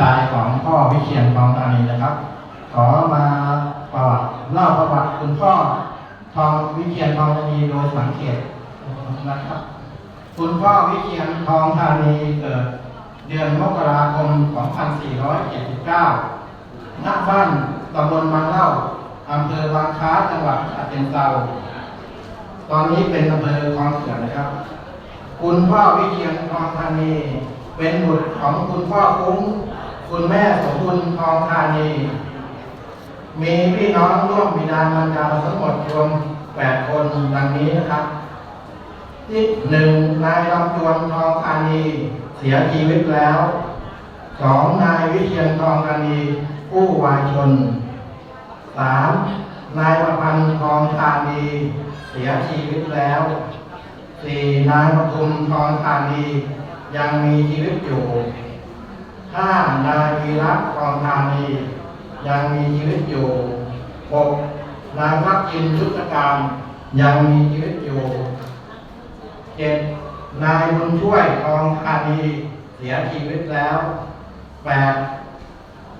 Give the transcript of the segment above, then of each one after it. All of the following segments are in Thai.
ชายของพ่อวิเชียนทองธานีนะครับ ขอมาประวัติเล่าประวัติคุณพ่อทองวิเชียนทองธานีโดยสังเกตนะครับ คุณพ่อวิเชียนทองธานีเกิดเดือนมกราคม 2479ณบ้านตำบลมังเล่าอำเภอบางค้าจังหวัดฉะเชิงเทราตอนนี้เป็นอำเภอคลองเขื่อนนะครับ คุณพ่อวิเชียนทองธานี เป็นบุตรของคุณพ่อคุ้ง คุณแม่สมบุญทองธานี มีพี่น้องร่วมบิดามารดาทั้งหมดรวมแปดคนดังนี้นะครับ ที่หนึ่งนายลำจวนทองธานี เสียชีวิตแล้วสองนายวิเชียนทองธานีผู้วายชนสามนายประพันธ์ทองธานี เสียชีวิตแล้วสี่นายประทุมทองธานี ยังมีชีวิตอยู่ ห้านายวีรัตน์ทองธานียังมีชีวิตอยู่หกนายพักจินยุทธการยังมีชีวิตอยู่เจ็ดนายบุญช่วยทองธานีเสียชีวิตแล้วแปด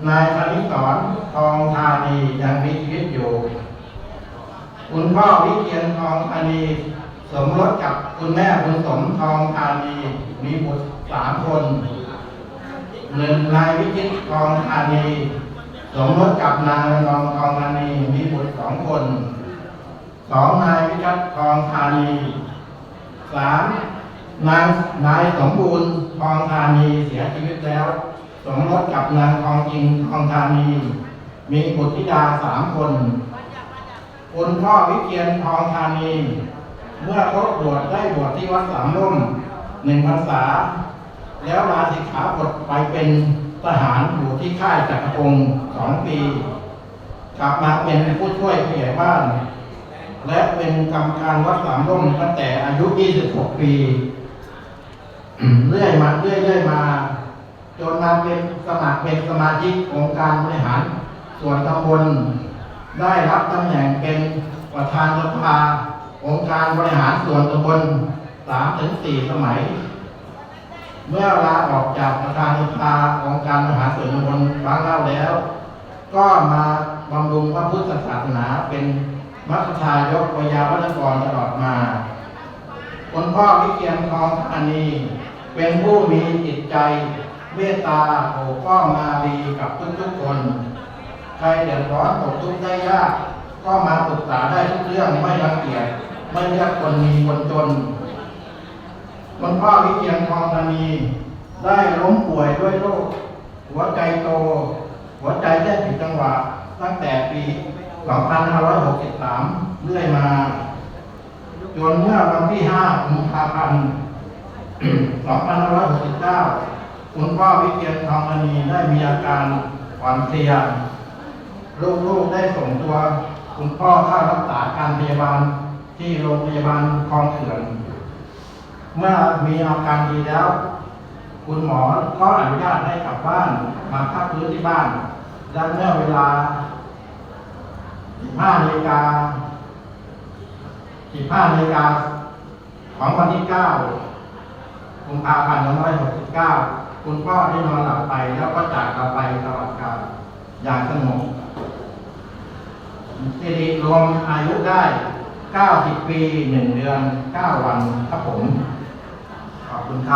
นายธนิสรทองธานียังมีชีวิตอยู่ คุณพ่อวิเชียนทองธานีสมรสกับคุณแม่บุญสมทองธานีมีบุตรสามคน หนึ่งนายวิจิตรทองธานีสมรสกับนางระนองทองธานีมีบุตรสองคนสองนายวิจัตรทองธานีสามนางนายสมบูรณ์ทองธานีเสียชีวิตแล้ว สมรสกับนางทองจริงทองธานี มีบุตรธิดาสามคนคุณพ่อวิเชียนทองธานี เมื่อครบบวชได้บวชที่วัดสามร่มหนึ่งพรรษา แล้วลาสิกขาบทไปเป็นทหารอยู่ที่ค่ายจักรพงศ์สองปี กลับมาเป็นผู้ช่วยผู้ใหญ่บ้าน และเป็นกรรมการวัดสามร่มตั้งแต่อายุ 26 ปี เรื่อยมาเรื่อยเรื่อยมา จนมาเป็นสมัครเป็นสมาชิกองค์การบริหาร ส่วนตำบลได้รับตำแหน่งเป็นประธานสภาองค์การบริหารส่วนตำบล3ถึง4สมัย เมื่อลาออกจากประธานสภาองค์การบริหาส่วนตำบลบางเล่าแล้ว ก็มาบำรุงพระพุทธศาสนาเป็นมัคทายกวิยาวัจกรตลอดมาคุณพ่อวิเชียนทองธานีเป็นผู้มีจิตใจเมตตาโอบก้อมมาดีกับทุกๆคน ใครเดือดร้อนตกทุกข์ได้ยาก ก็มาปรึกษาได้ทุกเรื่องไม่รังเกียจไม่เลือกคนมีคนจน คุณพ่อวิเชียนทองธานี ได้ล้มป่วยด้วยโรคหัวใจโต หัวใจเต้นผิดจังหวะตั้งแต่ปี 2563 เรื่อยมา จนเมื่อวันที่ 5 กุมภาพันธ์ 2569 คุณพ่อวิเชียนทองธานีได้มีอาการอ่อนเพลียลูกๆได้ส่งตัว คุณพ่อเข้ารักษาการพยาบาลที่โรงพยาบาลคลองเขื่อน เมื่อมีอาการดีแล้ว คุณหมอก็อนุญาตให้กลับบ้านมาพักฟื้นที่บ้าน และเมื่อเวลา 15นาฬิกา15นาฬิกาของวันที่9กุมภาพันธ์2569 คุณพ่อได้นอนหลับไปแล้วก็จากเราไปตลอดกาลอย่างสงบสิริรวมอายุได้ 90 ปี 1 เดือน 9 วันครับผม ข